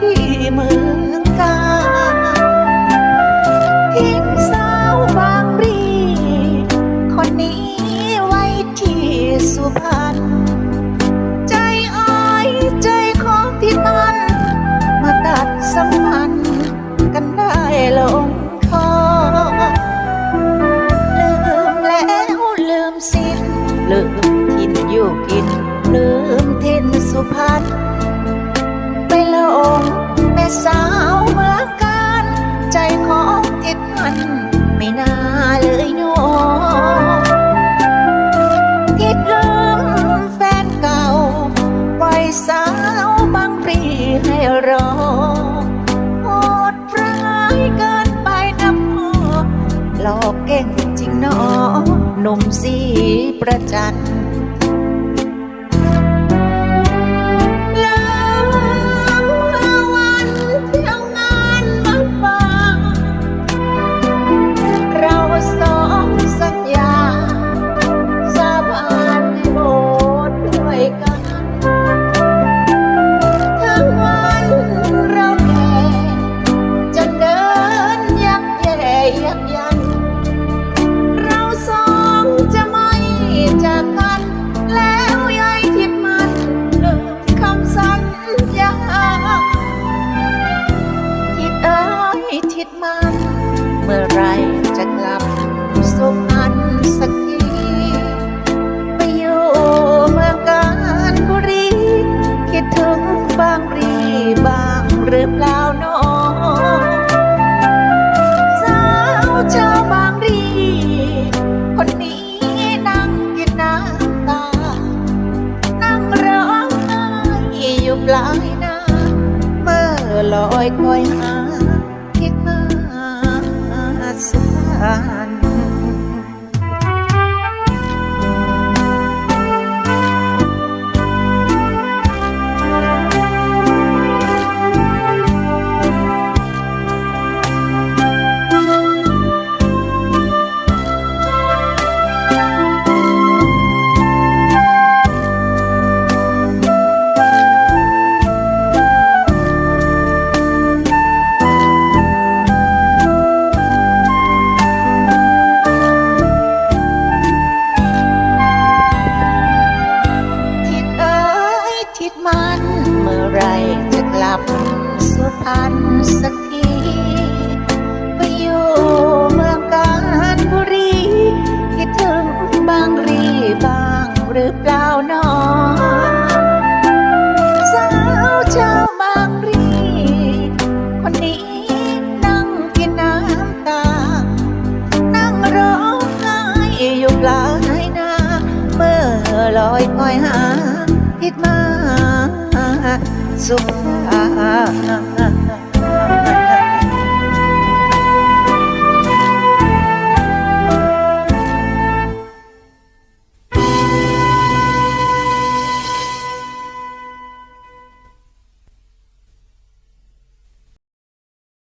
ที่เมืองกาทิ้งสาวบางรีคนนี้ไว้ที่สุพรรณใจอ้อยใจของที่มันมาตัดสัมพันธ์กันได้ลงคอลืมแล้วลืมสิ้นลืมทินอยู่กินลืมเทนสุพรรณ รอโหดร้ายเกินไปนะพ่อหลอกเก่งจริงเนาะนมสีประจัน หรือเปล่าหนอสาวชาวบางรี คนนี้นั่งกินน้ำตา นั่งร้องไห้อยู่ปลายนาเมื่อลอยคอยหาคิดมาสุพ พรรณสักทีไปอยู่เมืองกาญบุรีคิดถึงบางรีบ้างหรือเปล่าหนองสาวชาวบางรี คนนี้นั่งกินน้ำตา นั่งร้องไห้อยู่ปลายนาเมื่อลอยคอยหาทิดมา สุภา